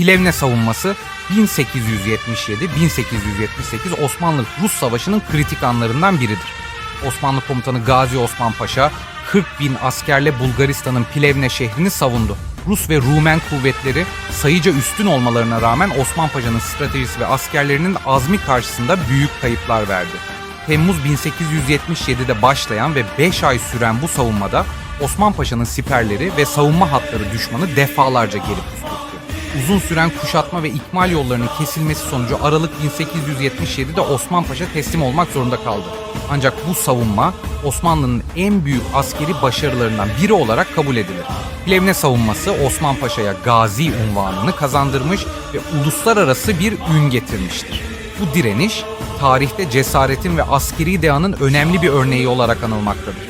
Plevne savunması 1877-1878 Osmanlı-Rus Savaşı'nın kritik anlarından biridir. Osmanlı komutanı Gazi Osman Paşa 40 bin askerle Bulgaristan'ın Plevne şehrini savundu. Rus ve Rumen kuvvetleri sayıca üstün olmalarına rağmen Osman Paşa'nın stratejisi ve askerlerinin azmi karşısında büyük kayıplar verdi. Temmuz 1877'de başlayan ve 5 ay süren bu savunmada Osman Paşa'nın siperleri ve savunma hatları düşmanı defalarca püskürttü. Uzun süren kuşatma ve ikmal yollarının kesilmesi sonucu Aralık 1877'de Osman Paşa teslim olmak zorunda kaldı. Ancak bu savunma Osmanlı'nın en büyük askeri başarılarından biri olarak kabul edilir. Plevne savunması Osman Paşa'ya gazi unvanını kazandırmış ve uluslararası bir ün getirmiştir. Bu direniş tarihte cesaretin ve askeri dehanın önemli bir örneği olarak anılmaktadır.